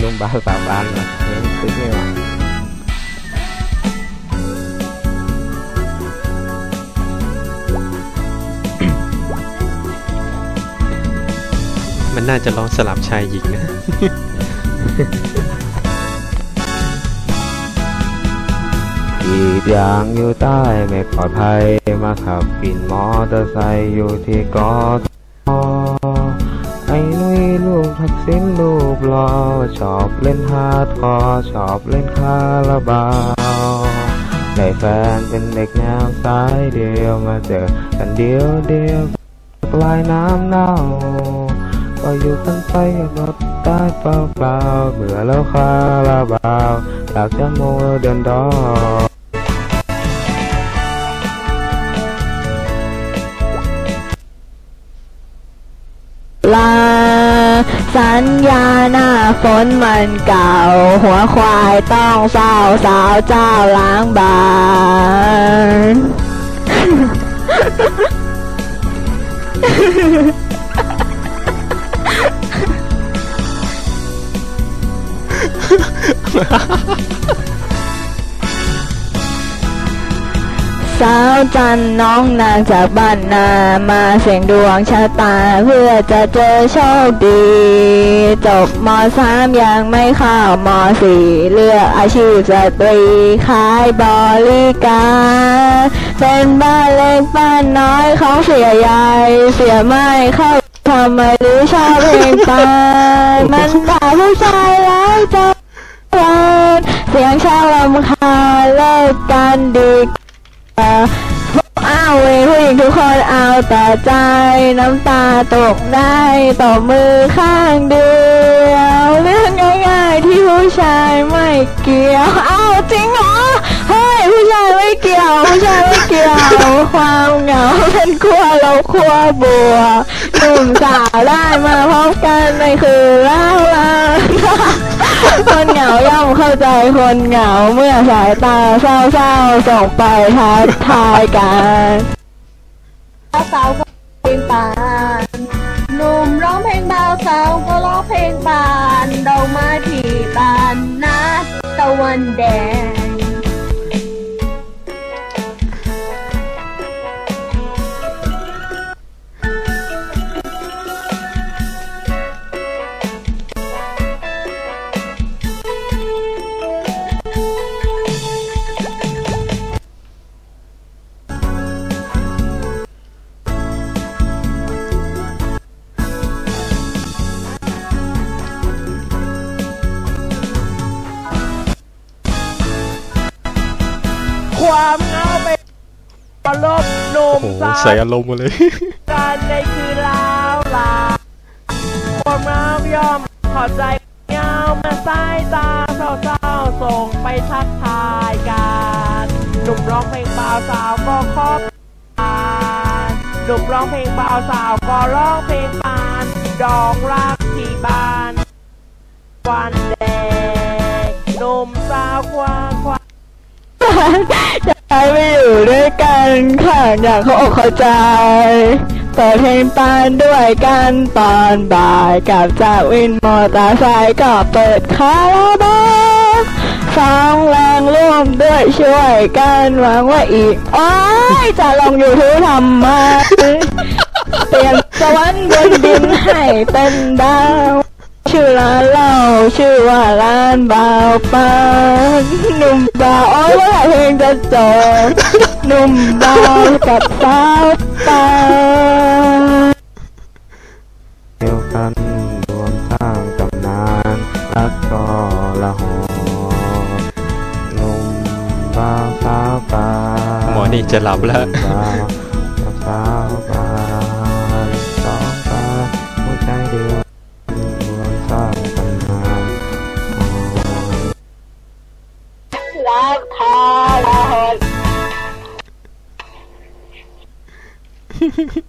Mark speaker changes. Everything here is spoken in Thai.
Speaker 1: นุ่มบาสาวบานนะเห็นซึ้งไม่หวะ
Speaker 2: มันน่าจะลองสลับชายหญิงนะ
Speaker 1: อีกอย่างอยู่ใต้ไม่ปลอดภัยมาขับกินมอเตอร์ไซค์อยู่ที่กอทมไอ้นุ้ยลูกทักษิณลู กรอชอบเล่นฮาร์ดคอร์ชอบเล่นคาราบาวได้แฟนเป็นเด็กแนวสายเดียวมาเจอกันเดียวเดียวปลายน้ำเน่าก็อยู่กันไปกับได้เปล่าเปล่าๆเบื่อแล้วคาราบาวอยากจะโมเดินดอ
Speaker 3: ลา สัญญาหน้าฝนมันเก่า หัวควายต้องเศร้าสาวเจ้าล้างบาง สาวจันน้องนางจากบ้านนามาเสี่ยงดวงชะตา เพื่อจะเจอโชคดี จบมสามยังไม่เข้ามสี่เลือกอาชีพสตรีขายบริการเป็นบ้านเล็กบ้านน้อยของเสียใหญ่เสียไม่เข้าทำไมหรือชอบเพลงปานมันด่าผู้ชายแล้วจะเสียงชางลำคาเลิกกันดี อ้าวเวผู้หญิงทุกคนเอาแต่ใจน้ำตาตกได้ตบมือข้างเดียวเรื่องง่ายๆที่ผู้ชายไม่เกี่ยวอ้าวจริงเหรอเฮ้ยผู้ชายไม่เกี่ยวผู้ชายไม่เกี่ยวความเหงาเป็นขั้วเราขั้วบัวหนุ่มสาวได้มาพบกันในคืนเล่าลา คนเหงาย่อมเข้าใจคนเหงาเมื่อสายตาเศร้าๆส่งไปทักทายกันสาวก็เพลงปานหนุ่มร้องเพลงเบาสาวก็ร้องเพลงปานดอกไม้ที่านนะตะวันแดง
Speaker 4: ความเหงาเป็นปลบหนุ่
Speaker 2: โอ้
Speaker 4: ม
Speaker 2: โห
Speaker 4: สาว
Speaker 2: ใส่อารมณ์มาเลย
Speaker 4: กันในคืนลาวลาความเหงายอมขอใจเหงามาสายตาเศร้าๆส่งไปทักทายกันหนุ่มร้องเพลงเบาสาวก็ขอบานหนุ่มร้องเพลงเบาสาวก็ร้องเพลงปานดอกรักที่บ้าน วันแดงหนุ่มสาวควางควาง
Speaker 3: อยากให้ไปอยู่ด้วยกันค่ะอยากเขาอกเข้าใจเปิดเพลงปานด้วยกันตอนบ่ายกับจากวินมอเตอร์ไซค์ก็เปิดคาราบาวสองแรงร่วมด้วยช่วยกันหวังว่าอีกโอ้ยจะลงอยู่ทุกทำไมเปลี่ยนสวรรค์บนดินให้เป็นดาวชื่อร้านเหล้า ชื่อว่าร้านบ่าวปานหนุ่มบ่าวโอ้ยเมื่ไหร่เพลงจะจบหนุ่มบ่าวกับสาวปาน
Speaker 1: เดียวกันรวมสร้างตำนานรักก็ละหอหนุ่มบ่าวสาวปาน
Speaker 2: หมอนี่จะหลับแล้ว
Speaker 1: สาว
Speaker 2: 好き。